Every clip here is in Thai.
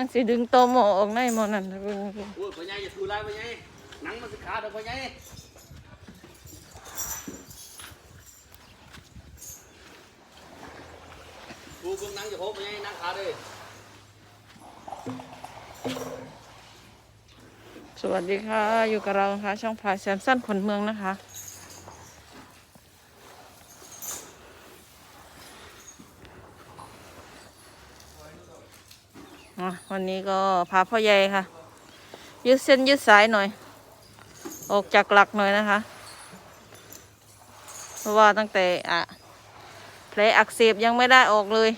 มันสิดึงโตหมอออกในหมอนั่นนะเบิ่งเบิ่งโอ้ยพ่อใหญ่อย่าถูไล่พ่อใหญ่หนังมันสิขาดเด้อพ่อใหญ่กูเบิ่งหนังอย่าโหพ่อใหญ่หนังขาดเด้อสวัสดีค่ะ อยู่กับเรานะคะช่องพลายแซมสันขนเมืองนะคะ วันนี้ก็พาพ่อใหญ่ค่ะ ยืดเส้นยืดสายหน่อย ออกจากหลักหน่อยนะคะ เพราะว่าตั้งแต่อะแผลอักเสบยังไม่ได้ออกเลย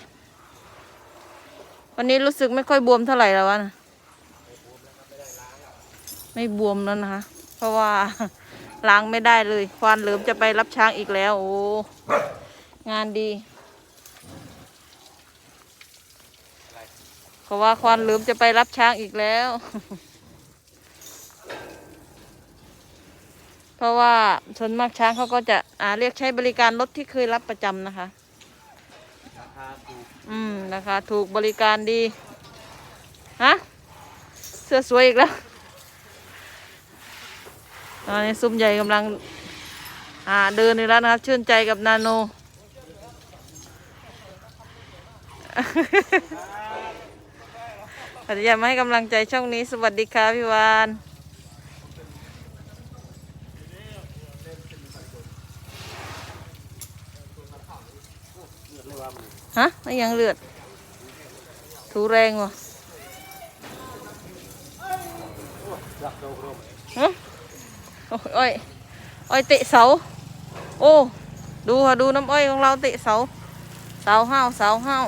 วันนี้รู้สึกไม่ค่อยบวมเท่าไหร่แล้ววะนะไม่บวมแล้วนะคะ เพราะว่าล้างไม่ได้เลย ควานเหลิมจะไปรับช้างอีกแล้ว โอ้ งานดี เพราะว่าควานลิมจะไปรับช้างอีกแล้ว เพราะว่าส่วนมากช้างเขาก็จะอ่าเรียกใช้บริการรถที่เคยรับประจำนะคะ ราคาถูกอืมราคาถูกบริการดี ฮะ เสื้อสวยอีกแล้วตอนนี้ซุ้มใหญ่กำลัง อ่าเดินอยู่แล้วนะครับ ชื่นใจกับนาโน ขออนุญาตมาให้กำลังใจช่องนี้ สวัสดีค่ะพี่วานฮะไม่ยังเลือด ถูแรงวะฮะโอ้ยอ้อยอ้อยเตะเสา โอ้ ดูค่ะดูน้ำอ้อยของเราเตะเสา เสาห้าวเสาห้าว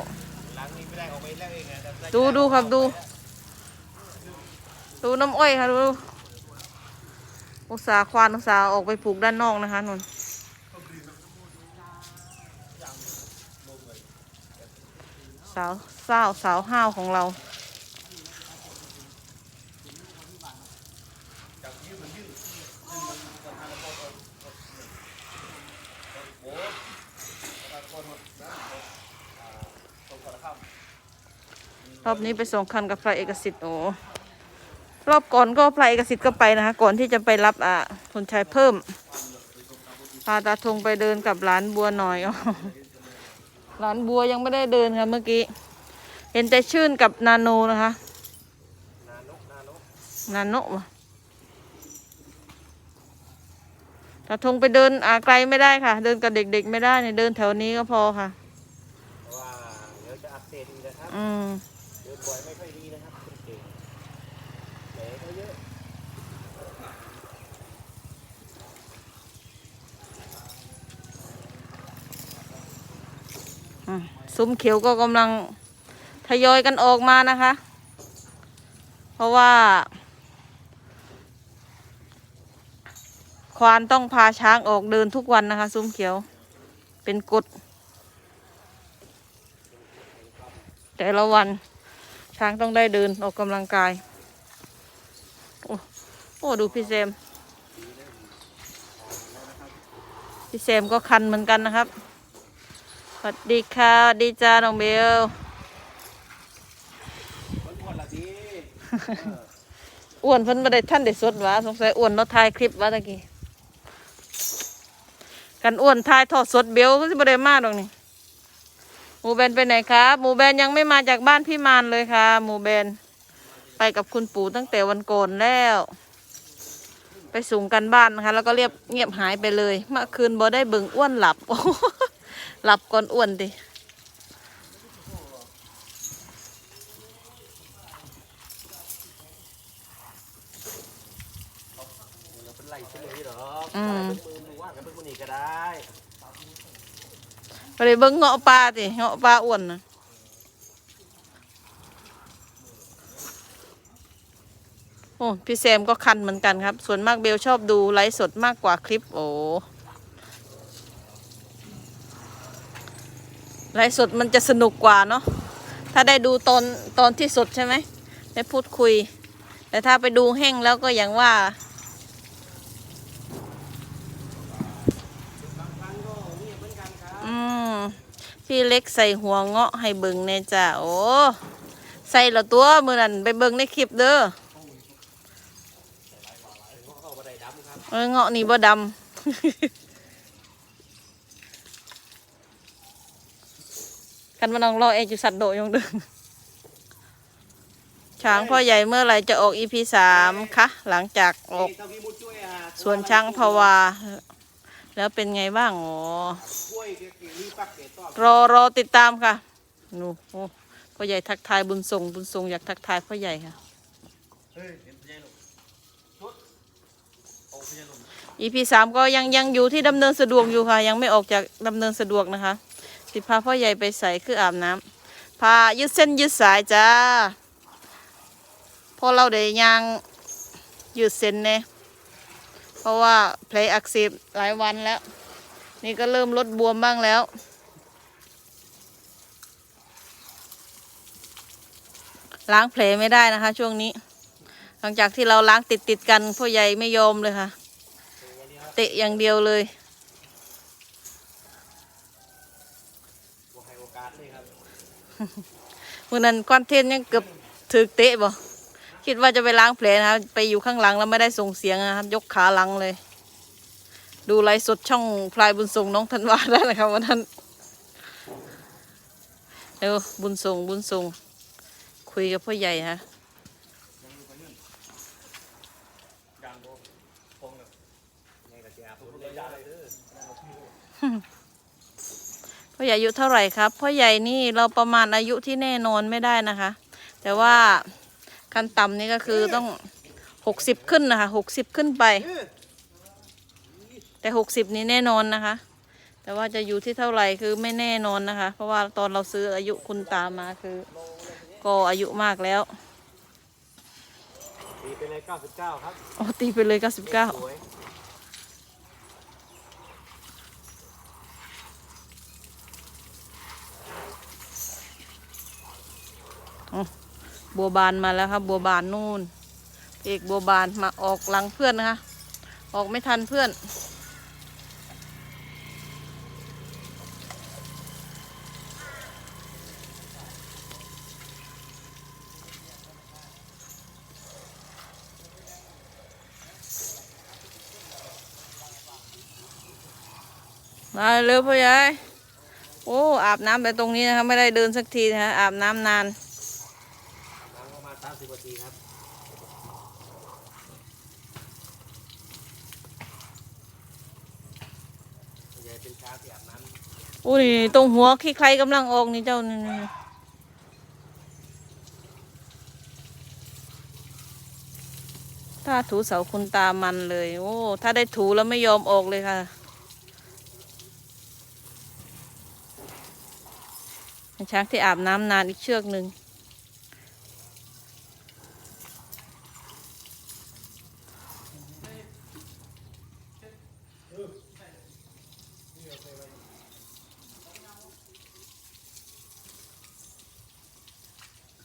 ดูดูครับดู ดูน้ำอ้อยค่ะดูอุตสาควานอุตสาออกไปผูกด้านนอกนะคะนนสาวสาวสาวห้าวของเรารอบนี้ไปส่งคันกับพระเอกสิทธิ์โอ้ รอบก่อนก็พระเอกสิทธิ์ก็ไปนะคะ ก่อนที่จะไปรับอะคนชายเพิ่มพาตาทงไปเดินกับร้านบัวหน่อยอ๋อร้านบัวยังไม่ได้เดินค่ะเมื่อกี้ เห็นแต่ชื่นกับนาโนนะคะ นาโนวะตาทงไปเดินอ่าไกลไม่ได้ค่ะ เดินกับเด็กๆไม่ได้เนี่ยเดินแถวนี้ก็พอค่ะเพราะว่าเดี๋ยวจะอักเสบอีกนะครับอืมเดินบ่อยไม่ค่อยดีนะครับคุณเก่งแผลก็เยอะ อืม ซุ้มเขียวก็กำลังทยอยกันออกมานะคะ เพราะว่า ควานต้องพาช้างออกเดินทุกวันนะคะ ซุ้มเขียวเป็นกฎแต่ละวันช้างต้องได้เดินออกกำลังกาย โอ้โอ้ดูพี่เซม พี่เซมก็คันเหมือนกันนะครับ วัสดีค่ะสวัสดีจ้าน้องเบลมันอ้วนละดีอ้วนเพิ่นบ่ได้ท่านได้สดหวะสงสัยอ้วนเนาะถ่ายคลิปวะตะกี้กันอ้วนถ่ายทอดสดเบลก็สิบ่ได้มาดอกนี่หมูแบนไปไหนครับหมูแบนยังไม่มาจากบ้านพี่มานเลยค่ะหมูแบนไปกับคุณปู่ตั้งแต่วันก่อนแล้ว ไปสูงกันบ้านนะคะ แล้วก็เรียบเงียบหายไปเลย เมื่อคืนบ่ได้เบิ่งอ้วนหลับ หลับก่อนอ้วนดิเราเป็นไรเฉยหรออืมมือมือว่างกับมือนี่ก็ได้ไปเลยเบิ่งเงาะปลาสิเงาะปลาอ้วนนะโอ้พี่แซมก็คันเหมือนกันครับ ส่วนมากเบลชอบดูไลฟ์สดมากกว่าคลิป โอ้ ไลฟ์สดมันจะสนุกกว่าเนาะถ้าได้ดูตอนตอนที่สดใช่ไหมได้พูดคุย แต่ถ้าไปดูแห้งแล้วก็อย่างว่าอืมพี่เล็กใส่หัวเงาะให้เบิงแน่จ้าโอ้ใส่ละตัวมือนั่นไปเบิงในคลิปเด้อเออเงาะนี่บ่ดำ กันมาลองรอเอจุสัตโดยงดิมช้างพ่อใหญ่เมื่อไรจะออกอีพีสามคะหลังจากออกส่วนช้างภาวา แล้วเป็นไงบ้างอ๋อรอรอติดตามค่ะนูโอ้พ่อใหญ่ทักทายบุญทรงบุญทรงอยากทักทายพ่อใหญ่ค่ะอีพีสามก็ยังยังอยู่ที่ดำเนินสะดวกอยู่ค่ะ ยังไม่ออกจากดำเนินสะดวกนะคะ สิพาพ่อใหญ่ไปใส่คืออาบน้ำพายืดเส้นยืดสายจ้าพอเราได้ยางยืดเส้นเนี่ยเพราะว่าแผลอักเสบหลายวันแล้ว นี่ก็เริ่มลดบวมบ้างแล้วล้างแผลไม่ได้นะคะ ช่วงนี้ หลังจากที่เราล้างติดติดกันพ่อใหญ่ไม่ยอมเลยค่ะ เตะอย่างเดียวเลย บอกให้โอกาสเลยครับ มื่อนั้นคอนเทนต์ยังเกือบถึกเตะบ่คิดว่าจะไปล้างแผลนะครับ ไปอยู่ข้างหลังแล้วไม่ได้ส่งเสียงนะครับ ยกขาหลังเลย ดูไลฟ์สดช่องพลายบุญส่งน้องธันวาได้เลยครับวันนั้นเร็วบุญส่งบุญส่งคุยกับพ่อใหญ่ฮะยางโบคงแบบไงกับเจ้าผม พ่อใหญ่อายุเท่าไหร่ครับพ่อใหญ่นี่เราประมาณอายุที่แน่นอนไม่ได้นะคะ แต่ว่าขั้นต่ำนี่ก็คือต้องหกสิบขึ้นนะคะหกสิบขึ้นไป แต่หกสิบนี้แน่นอนนะคะ แต่ว่าจะอยู่ที่เท่าไหร่คือไม่แน่นอนนะคะ เพราะว่าตอนเราซื้ออายุคุณตามาคือ ก็อายุมากแล้วตีไปเลย99ครับอ๋อตีไปเลยเก้าสิบเก้า สวย บัวบานมาแล้วครับ บัวบานนู่น เอกบัวบานมาออกหลังเพื่อนนะคะ ออกไม่ทันเพื่อน มาเร็วพ่อใหญ่โอ้ อาบน้ำไปตรงนี้นะคะ ไม่ได้เดินสักทีนะคะอาบน้ำนาน ล้ามาณ30นาทีครับใหญ่เป็นช้างที่อาบน้ำอุ้ยตรงหัวขี้ใครกำลังออกนี่เจ้านี่ถ้าถูเสาคุณตามันเลย โอ้ ถ้าได้ถูแล้วไม่ยอมออกเลยค่ะเป็นช้างที่อาบน้ำนานอีกเชือกหนึ่ง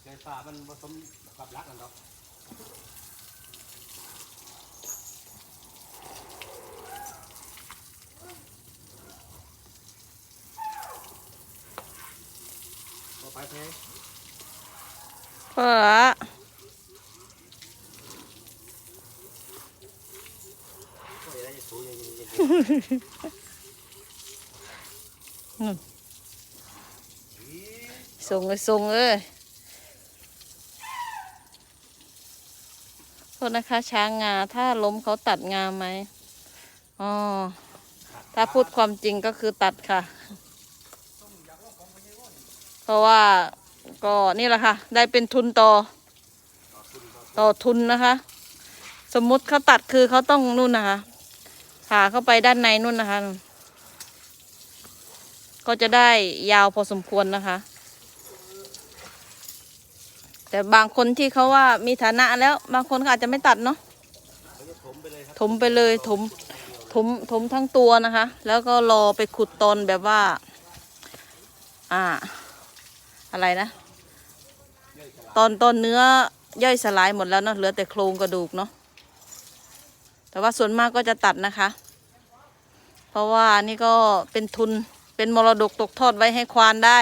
ไก่ป่ามันผสมกับรักกันเนาะต่อ ไปเพลงเพื่อก็จะได้สูงอย่างนี้ส่งเลยส่งเอ้ยโทษนะคะ ช้างงา ถ้าล้มเขาตัดงาไหมอ๋อ ถ้าพูดความจริงก็คือตัดค่ะ เพราะว่าก็นี่แหละค่ะ ได้เป็นทุนต่อ ต่อทุนนะคะ สมมุติเขาตัดคือเขาต้องนู่นนะคะผ่าเข้าไปด้านในนู่นนะคะ ก็จะได้ยาวพอสมควรนะคะ แต่บางคนที่เขาว่ามีฐานะแล้ว บางคนเขาอาจจะไม่ตัดเนาะถมไปเลยถมไปเลยถมถมถมทั้งตัวนะคะ แล้วก็รอไปขุดตอนแบบว่า อ่า อะไรนะ ตอนตอนเนื้อย่อยสลายหมดแล้วเนาะเหลือแต่โครงกระดูกเนาะแต่ว่าส่วนมากก็จะตัดนะคะ เพราะว่านี่ก็เป็นทุนเป็นมรดกตกทอดไว้ให้ควานได้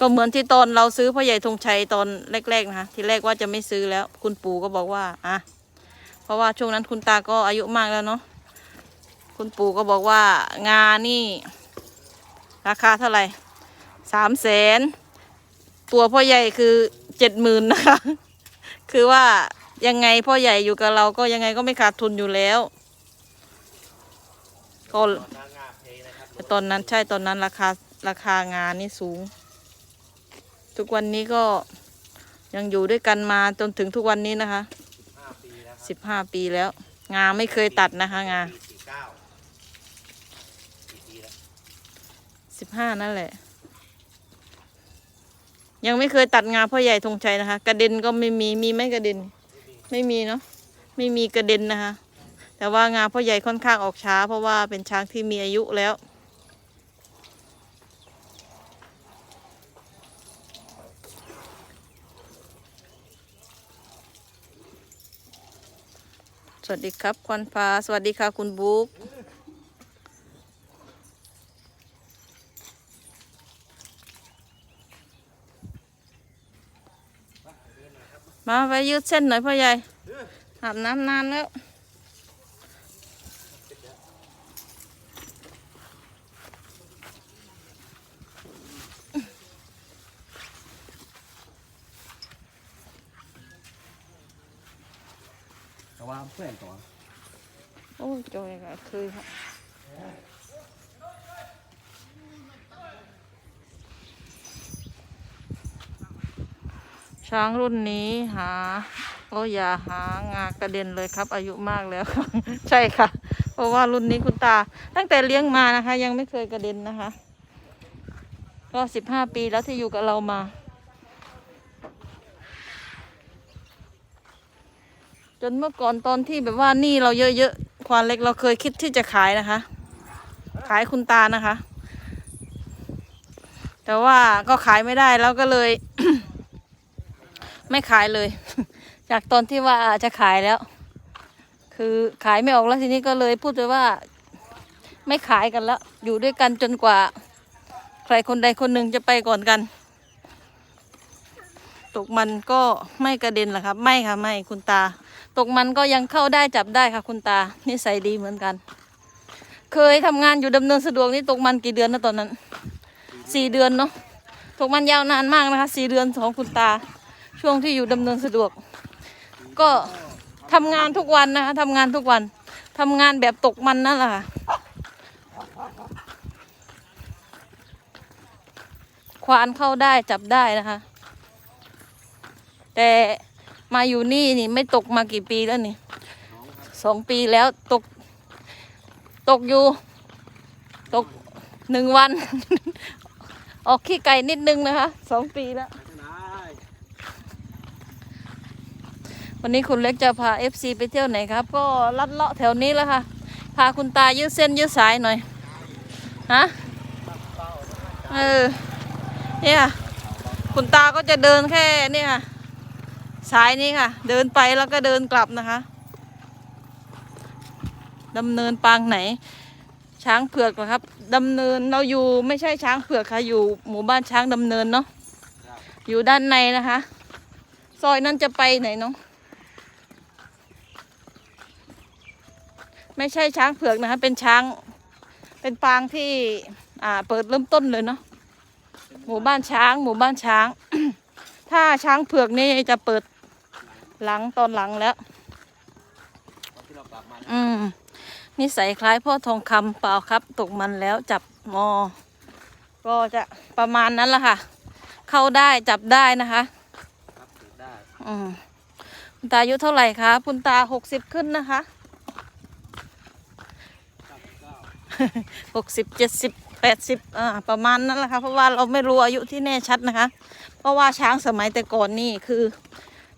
ก็เหมือนที่ตอนเราซื้อพ่อใหญ่ธงชัยตอนแรกๆนะคะทีแรกว่าจะไม่ซื้อแล้ว คุณปู่ก็บอกว่า อะ เพราะว่าช่วงนั้นคุณตาก็อายุมากแล้วเนาะ คุณปู่ก็บอกว่างานี่ ราคาเท่าไหร่สามแสนตัวพ่อใหญ่คือเจ็ดหมื่นนะคะ คือว่ายังไงพ่อใหญ่อยู่กับเราก็ยังไงก็ไม่ขาดทุนอยู่แล้วก็ตอนนั้นตอนนั้นใช่ตอนนั้นราคาราคางานนี่สูง ทุกวันนี้ก็ยังอยู่ด้วยกันมาจนถึงทุกวันนี้นะคะสิบห้าปีแล้ว งาไม่เคยตัดนะคะ งา ปีสี่เก้าสี่ปีแล้ว สิบ ห้านั่นแหละ ยังไม่เคยตัดงาพ่อใหญ่ธงชัยนะคะ กระเด็นก็ไม่มีมีไหมกระเด็น ไม่มีเนาะไม่มีกระเด็นนะคะ แต่ว่างาพ่อใหญ่ค่อนข้างออกช้า เพราะว่าเป็นช้างที่มีอายุแล้วสวัสดีครับควันฟ้าสวัสดีค่ะคุณบุ๊ก มาไปยืดเส้นหน่อยพ่อใหญ่อาบน้ำนานแล้วแต่ว่าเพื่อนตัวโอ้ยจอยก็คือค่ะ ช้างรุ่นนี้หาโอ้อย่าหางากระเด็นเลยครับ อายุมากแล้ว ใช่ค่ะ เพราะว่ารุ่นนี้คุณตา ตั้งแต่เลี้ยงมานะคะ ยังไม่เคยกระเด็นนะคะ ก็สิบห้าปีแล้วที่อยู่กับเรามา จนเมื่อก่อนตอนที่แบบว่านี้เราเยอะๆควานเล็กเราเคยคิดที่จะขายนะคะ ขายคุณตานะคะ แต่ว่าก็ขายไม่ได้แล้วก็เลย ไม่ขายเลย จากตอนที่ว่าจะขายแล้ว คือขายไม่ออกแล้วทีนี้ก็เลยพูดไปว่า ไม่ขายกันแล้ว อยู่ด้วยกันจนกว่า ใครคนใดคนหนึ่งจะไปก่อนกัน ตกมันก็ไม่กระเด็นหรอครับ ไม่ค่ะไม่คุณตา ตกมันก็ยังเข้าได้จับได้ค่ะ คุณตานิสัยดีเหมือนกัน เคยทำงานอยู่ดำเนินสะดวกนี่ตกมันกี่เดือนนะตอนนั้นสี่เดือนเนาะตกมันยาวนานมากนะคะสี่เดือนของคุณตา ช่วงที่อยู่ดำเนินสะดวก ก็ทำงานทุกวันนะคะทำงานทุกวันทำงานแบบตกมันนั่นแหละค่ะควานเข้าได้จับได้นะคะ แต่มาอยู่นี่นี่ไม่ตกมากี่ปีแล้วนี่สองปีแล้วตก ตกอยู่ ตกหนึ่งวัน ออกขี้ไก่นิดนึงนะคะสองปีแล้ว ได้ วันนี้คุณเล็กจะพา FC ไปเที่ยวไหนครับ ก็ลัดเลาะแถวนี้แล้วค่ะ พาคุณตายืดเส้นยืดสายหน่อย ฮะ เออ เนี่ย คุณตาก็จะเดินแค่นี่ค่ะ สายนี้ค่ะ เดินไปแล้วก็เดินกลับนะคะดำเนินปางไหน ช้างเผือกเหรอครับดำเนินเราอยู่ไม่ใช่ช้างเผือกค่ะ อยู่หมู่บ้านช้างดำเนินเนาะอยู่ด้านในนะคะ ซอยนั้นจะไปไหนเนาะ ไม่ใช่ช้างเผือกนะคะ เป็นช้าง เป็นปางที่อ่าเปิดเริ่มต้นเลยเนาะหมู่บ้านช้าง หมู่บ้านช้าง ถ้าช้างเผือกนี่จะเปิดหลังตอนหลังแล้วตอนที่เรากลับมาอืมนิสัยคล้ายพ่อทองคำเปล่าครับ ตกมันแล้วจับมอก็จะประมาณนั้นแหละค่ะ เข้าได้จับได้นะคะครับถือได้อืมคุณตาอายุเท่าไหร่คะคุณตาหกสิบขึ้นนะคะ เก้าสิบเก้า หกสิบเจ็ดสิบแปดสิบอ่าประมาณนั้นแหละค่ะเพราะว่าเราไม่รู้อายุที่แน่ชัดนะคะ เพราะว่าช้างสมัยแต่ก่อนนี่คือ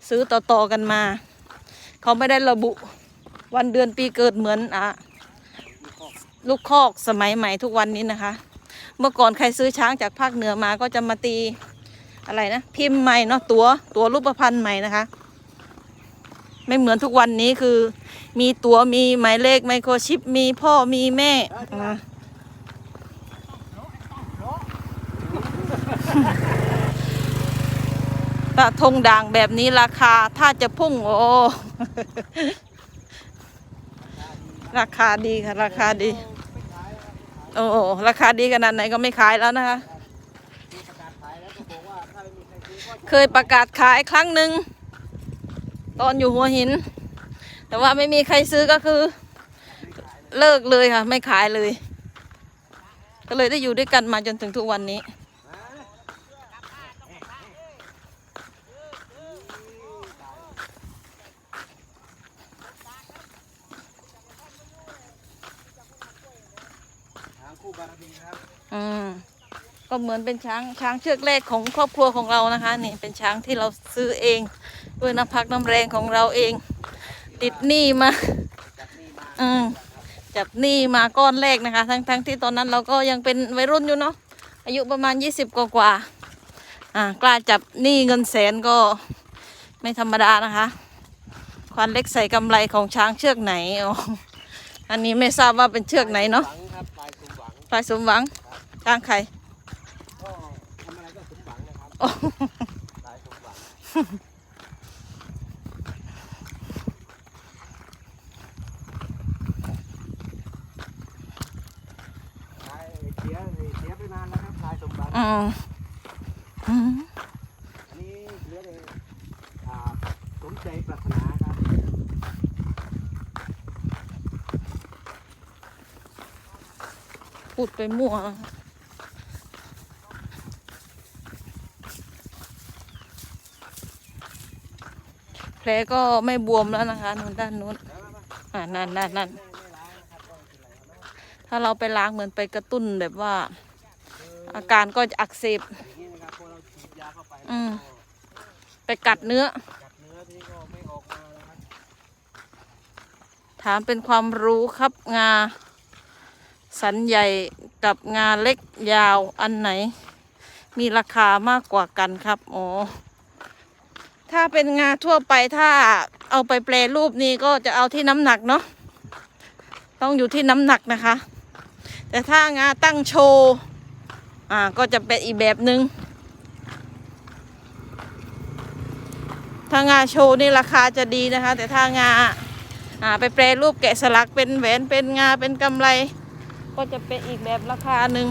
ซื้อต่อๆกันมา เขาไม่ได้ระบุวันเดือนปีเกิดเหมือนอะลูกคอกสมัยใหม่ทุกวันนี้นะคะ เมื่อก่อนใครซื้อช้างจากภาคเหนือมาก็จะมาตีอะไรนะพิมพ์ใหม่เนาะตัวตัวรูปพรรณใหม่นะคะ ไม่เหมือนทุกวันนี้คือ มีตัว๋วมีหมายเลขไมโครชิป มีพ่อมีแม่อ่าถ้าธงด่างแบบนี้ราคาถ้าจะพุ่งโอ้ราคาดีค่ะ ราคาดี โอ้โหราคาดีขนาดไหนก็ไม่ขายแล้วนะคะ เคยประกาศขายครั้งหนึ่งตอนอยู่หัวหิน แต่ว่าไม่มีใครซื้อก็คือ เลิกเลยค่ะ ไม่ขายเลย ก็เลยได้อยู่ด้วยกันมาจนถึงทุกวันนี้ คู่บารมีครับอืมก็เหมือนเป็นช้างช้างเชือกแรกของครอบครัวของเรานะคะ นี่เป็นช้างที่เราซื้อเองด้วยน้ำพักน้ำแรงของเราเอง ติดหนี้มาอืมจับหนี้มาก้อนแรกนะคะ ทั้งทั้งที่ตอนนั้นเราก็ยังเป็นวัยรุ่นอยู่เนาะอายุประมาณ 20 กว่ากว่าอ่ากล้าจับหนี้เงินแสนก็ไม่ธรรมดานะคะควานเล็กใส่กำไรของช้างเชือกไหนอ๋ออันนี้ไม่ทราบว่าเป็นเชือกไหนเนาะหวังครับลายสมหวังช้างใครก็ทำอะไรก็สมหวังนะครับโอ้ลายสมหวังลายเสียเสียไปนานแล้วครับลายสมหวัง อืมอืมอันนี้เหลือเลยอ่าสมใจปรารถนาครับ พูดไปมั่ว แผลก็ไม่บวมแล้วนะคะนู่นด้านนู้นอ่านั่นนั่นนั่นถ้าเราไปล้างเหมือนไปกระตุ้นแบบว่า อาการก็จะอักเสบอย่างนี้นะครับพอเราฉีดยาเข้าไปอืมก็ไปกัดเนื้อ กัดเนื้อที่ก็ไม่ออกมาแล้วครับถามเป็นความรู้ครับงา สันใหญ่กับงาเล็กยาวอันไหน มีราคามากกว่ากันครับโอ้ถ้าเป็นงาทั่วไปถ้าเอาไปแปรรูปนี่ก็จะเอาที่น้ำหนักเนาะต้องอยู่ที่น้ำหนักนะคะ แต่ถ้างาตั้งโชว์ อ่าก็จะเป็นอีกแบบหนึง่งถ้างาโชว์นี่ราคาจะดีนะคะ แต่ถ้างาอ่าไปแปรรูปแกะสลักเป็นแหวนเป็นงาเป็นกำไร ก็จะเป็นอีกแบบราคาหนึ่ง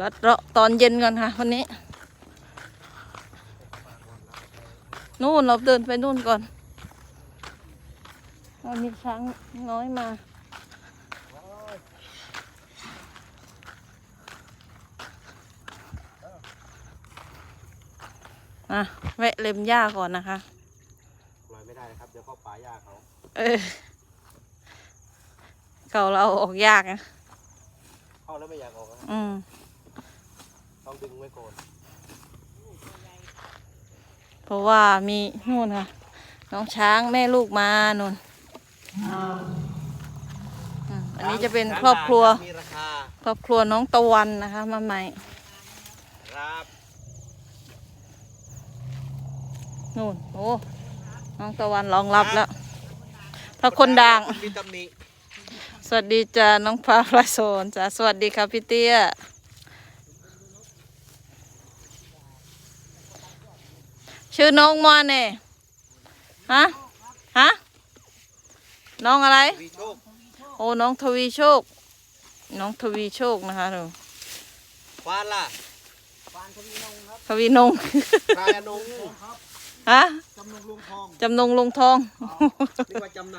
รัดเราะตอนเย็นก่อนค่ะ วันนี้ นู่นเราเดินไปนู่นก่อนเรามีช้างน้อยมาอะแวะเล็มหญ้าก่อนนะคะปล่อยไม่ได้นะครับ เดี๋ยวเข้าป่าหญ้าเขา เออเก่าเราออกยากนะเข้าแล้วไม่อยากออกนะครับอืม ต้องดึงไว้ก่อนเพราะว่ามีนู่นค่ะ น้องช้างแม่ลูกมานู่นอืมอันนี้จะเป็นครอบครัว มีราคาครอบครัวน้องตะวันนะคะมาใหม่ครับนู่นโอ้น้องตะวันรองรับแล้วถ้าคนดัง มีตำหนิ สวัสดีจ้าน้องฟ้าพระโซนจ้าสวัสดีครับพี่เตี้ย ชื่อน้องมาเน่ฮะฮะน้องอะไรวีโชคโอ้น้องทวีโชค น้องทวีโชคนะคะดูควานล่ะทวีนงรายอนงฮะจำนงลุงทองจำนงลงทองเรียกว่าจำน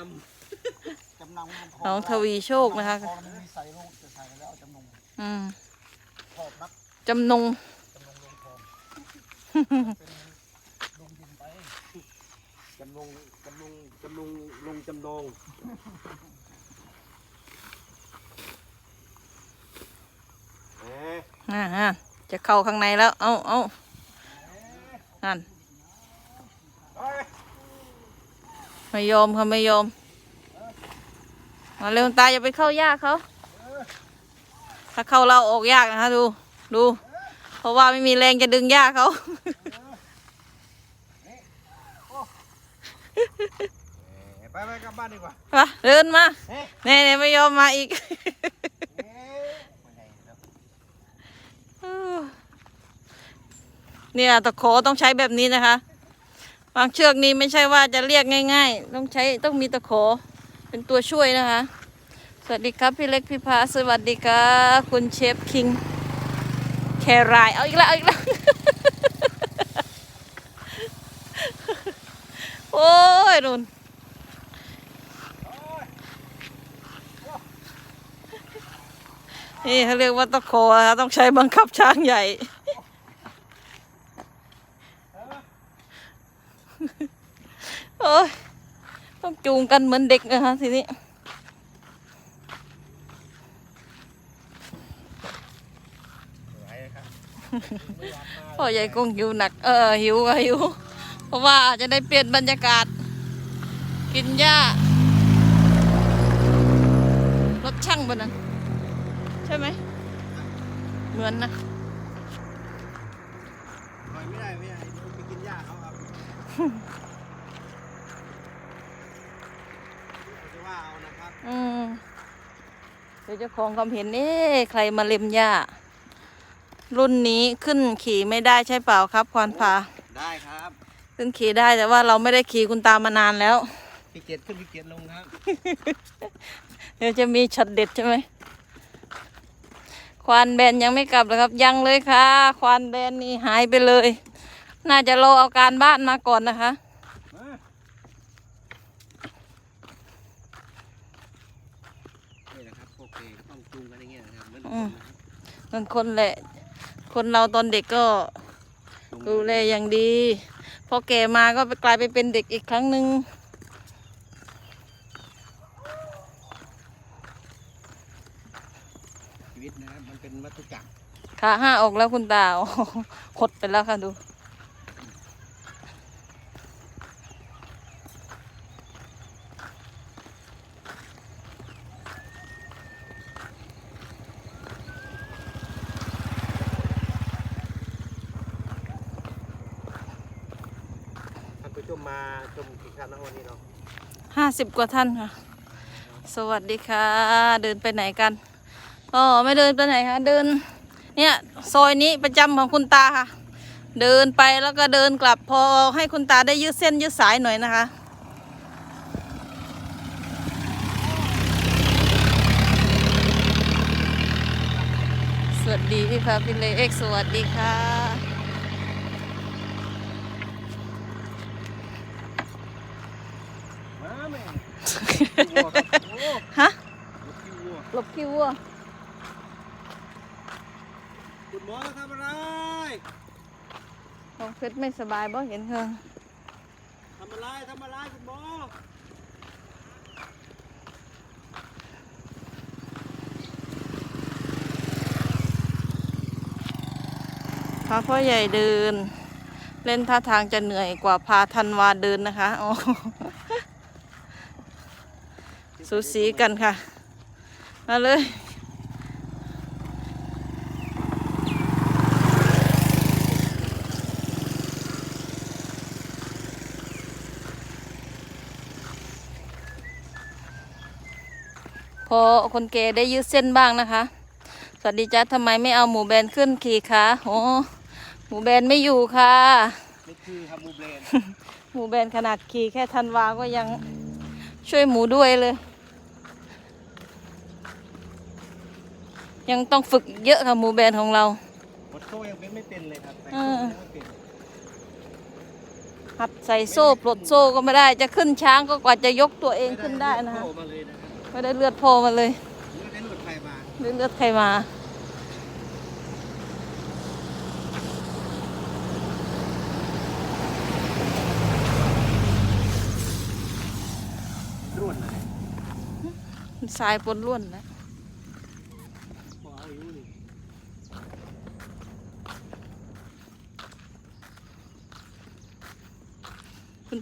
ำจำนำลุงทองน้องทวีโชคนะคะทองมันมีใส่ลูกจะใส่แล้วเอาจำนงอืมชอบนักจำนง จำนงจำนงจำนงลุงจำนงแหมอ่าอ่าจะเข้าข้างในแล้ว เอาเอานั่นไม่ยอมค่ะไม่ยอม มาเร็วตาอย่าไปเข้ายากเขา ถ้าเข้าเราออกยากนะคะดู ดู เพราะว่าไม่มีแรงจะดึงยากเขา ไปไปกลับบ้านดีกว่ามาเดินมาเอ๊ะเน่เน่ไม่ยอมมาอีกเนี่ยตะขอต้องใช้แบบนี้นะคะบางเชือกนี้ไม่ใช่ว่าจะเรียกง่าย ๆ ต้องใช้ต้องมีตะขอเป็นตัวช่วยนะคะ สวัสดีครับพี่เล็กพี่พาสวัสดีครับคุณเชฟคิงแครายเอาอีกแล้วเอาอีกแล้ว โอ้ยนุ่นนี่เขาเรียกว่าตะขอนะคะต้องใช้บังคับช้างใหญ่โอ้ยต้องจูงกันเหมือนเด็กนะคะทีนี้พ่อใหญ่คงหิวหนัก เออหิวก็หิว เพราะว่าจะได้เปลี่ยนบรรยากาศ กินหญ้ารถช่างบนนั้นใช่ไหม เหมือนนะปล่อยไม่ได้ไม่ได้ไปกินหญ้าเขาครับจะว่าเอานะครับอืมเดี๋ยวเจ้าของคำเห็นเอ๊ะใครมาเล็มหญ้า รุ่นนี้ขึ้นขี่ไม่ได้ใช่เปล่าครับควานพา ได้ครับ ขึ้นขี่ได้แต่ว่าเราไม่ได้ขี่คุณตามานานแล้วพี่เกียรติขึ้นพี่เกียรติลงครับ เดี๋ยวจะมีช็อตเด็ดใช่ไหมควานแบนยังไม่กลับเลยครับยังเลยค่ะ ควานแบนนี่หายไปเลย น่าจะรอเอาการบ้านมาก่อนนะคะมานี่นะครับพวกเกย์ก็ต้องจูงกันอย่างเงี้ยนะครับเหมือนอืคนมนะครับนั่นคนแหละ คนเราตอนเด็กก็จูงดูแลอย่างดี พอแก่มาก็ไปกลายไปเป็นเด็กอีกครั้งหนึ่งชีวิตนะครับมันเป็นวัฏจักรขาห้าออกแล้วคุณตาโอ้โหขดไปแล้วค่ะดู ท่านผู้ชมมา ชมกี่คันนะวันนี้เนาะห้าสิบกว่าท่านค่ะ สวัสดีค่ะ เดินไปไหนกันอ๋อไม่เดินไปไหนคะเดิน เนี่ยซอยนี้ประจำของคุณตาค่ะ เดินไปแล้วก็เดินกลับพอให้คุณตาได้ยืดเส้นยืดสายหน่อยนะคะสวัสดีพี่ค่ะพี่เล็กสวัสดีค่ะ มาแม่วัวครับโอ้ ฮะลูกขี้วัวหลบคิววัวคุณหมอทำอะไรน้องเพชรไม่สบายบ่เห็นเธอทำอะไรทำอะไรคุณหมอพาพ่อใหญ่เดิน เล่นท่าทางจะเหนื่อยกว่าพาธันวาเดินนะคะอ๋อ สูสีกันค่ะ มาเลยพอคนแก่ได้ยืดเส้นบ้างนะคะ สวัสดีจ้าทำไมไม่เอาหมูแบนขึ้นขี่คะโอ้หมูแบนไม่อยู่ค่ะนี่คือฮัมบูเบรนหมูแบนขนาดขี่แค่ทันวาก็ยังช่วยหมูด้วยเลย ยังต้องฝึกอีกเยอะค่ะหมูแบนของเราหมดโซ่ยังเป็นไม่เป็นเลยครับใส่เอโซ่อยังไม่เป็นหัดใส่โซ่ปลดโซ่ก็ไม่ได้ จะขึ้นช้างก็กว่าจะยกตัวเองขึ้นได้นะคะโซ่มาเลยนะครับไม่ได้เลือดโพอมาเลยไม่ได้หลุดใครมาเลือดเลือดใครมา ร่วนเลยทรายปนล้วนนะ พอเอาอยู่นี่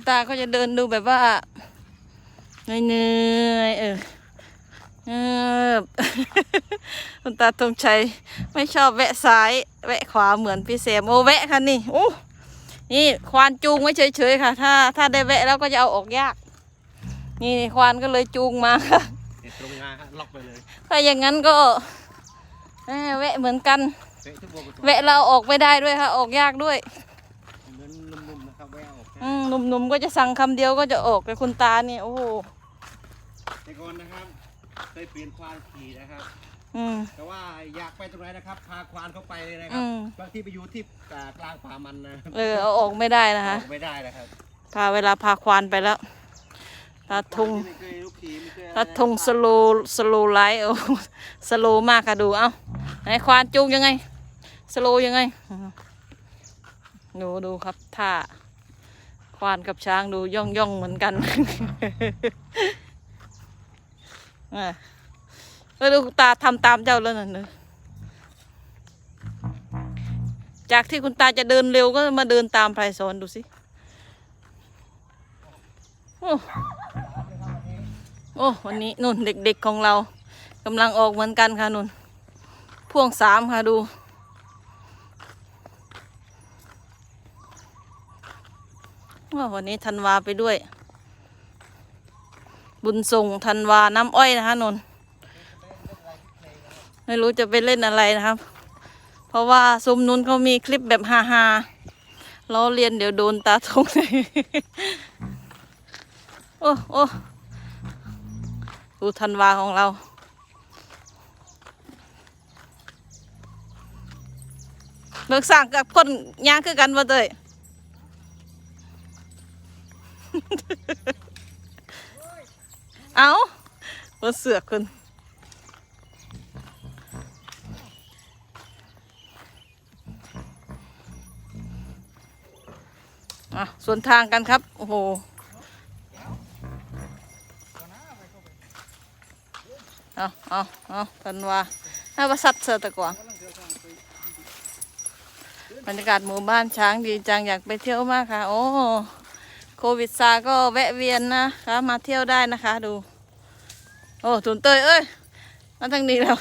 ตาก็จะเดินดูแบบว่าเหนื่อยๆเออเออคุณตาธงชัยไม่ชอบแวะซ้าย แวะขวาเหมือนพี่เสมโอแวะค่ะนี่โอ้นี่ควานจูงไว้เฉยๆค่ะ ถ้า ถ้าได้แวะแล้วก็จะเอาออกยาก นี่ควานก็เลยจูงมาค่ะเด็ดตรงงานฮะล็อกไปเลย ถ้าอย่างนั้นก็แหม่แวะเหมือนกันเตะทุกวงแวะเราออกไม่ได้ด้วยค่ะ ออกยากด้วย เหมือนนุ่มๆนะครับแวว ออกอืมหนุ่มๆก็จะสั่งคำเดียวก็จะออกแต่คุณตาเนี่ยโอ้โหแต่ก่อนนะครับเคยเปลี่ยนควานขี่นะครับ อืม แต่ว่าอยากไปตรงไหนนะครับ พาควานเข้าไปเลยนะครัอืบม บางที่ไปอยู่ที่อ่ากลางป่ามันนะเออเอาออกไม่ได้นะคะออกไม่ได้นะครับพาเวลาพาควานไปแล้วตาทงไม่เคยลูกขี่ไม่เคยอะไรตาทงสโลสโลไลท์โอ้สโลมากค่ะดูเอ้าไหนควานจูงยังไง สโลยังไงอืมดูดูครับท่า ควานกับช้างดูย่องย่องเหมือนกันอะแล้วดูตาทำตามเจ้าแล้วนั่นเลยจากที่คุณตาจะเดินเร็วก็มาเดินตามไพรสอนดูสิ โอ้โอ้วันนี้นุ่นเด็กๆของเรากำลังออกเหมือนกันค่ะนุ่นพ่วงสามค่ะดู วันนี้ธันวาไปด้วย บุญส่งธันวาน้ำอ้อยนะคะนนไม่รู้จะไปเล่นอะไรนะครับ เพราะว่าซุ้มนุ้นเขามีคลิปแบบฮาฮาๆล้อเลียนเดี๋ยวโดนตาทงเลยโอ้โอ้ดูธันวาของเราเลิกสร้างกับคนย่างคือกันบ่เตย เอาว่าเสือกคุณอะส่วนทางกันครับ โอ้โหเอาเอาเอากันว่าให้ว่าสัตว์เสือตะกวาบรรยากาศหมู่บ้านช้างดีจังอยากไปเที่ยวมากค่ะ โอ้ โควิดซาก็แวะเวียนนะคะ มาเที่ยวได้นะคะดู โอ้ตุนเตยเอ้ยมาทางนี้แล้ว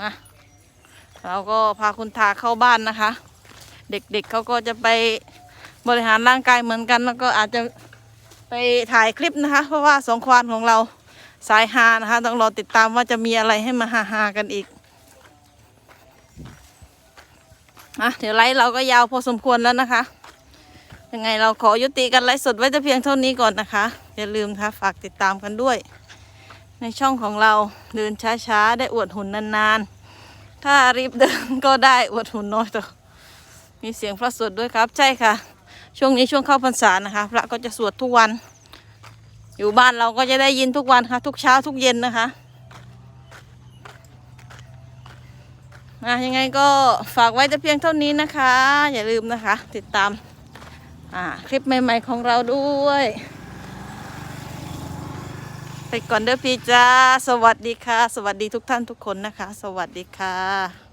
มาเราก็พาคุณทาเข้าบ้านนะคะ เด็กๆเเขาก็จะไปบริหารร่างกายเหมือนกัน แล้วก็อาจจะไปถ่ายคลิปนะคะ เพราะว่าสองควานของเราสายฮานะคะ ต้องรอติดตามว่าจะมีอะไรให้มาฮาๆกันอีก่ะเดี๋ยวไลฟ์เราก็ยาวพอสมควรแล้วนะคะ ยังไงเราขอยุติการไลฟ์สดไว้แต่เพียงเท่านี้ก่อนนะคะ อย่าลืมนะคะฝากติดตามกันด้วย ในช่องของเราเดินช้าๆ ได้อวดหุ่นนานๆ ถ้ารีบเดินก็ได้อวดหุ่นน้อยแต่มีเสียงพระสวดด้วยครับ ใช่ค่ะ ช่วงนี้ช่วงเข้าพรรษานะคะ พระก็จะสวดทุกวัน อยู่บ้านเราก็จะได้ยินทุกวันค่ะ ทุกเช้าทุกเย็นนะคะ อะยังไงก็ฝากไว้แต่เพียงเท่านี้นะคะ อย่าลืมนะคะ ติดตามอ่าคลิปใหม่ ๆ ของเราด้วย ไปก่อนเด้อพี่จ้า สวัสดีค่ะ สวัสดีทุกท่านทุกคนนะคะ สวัสดีค่ะ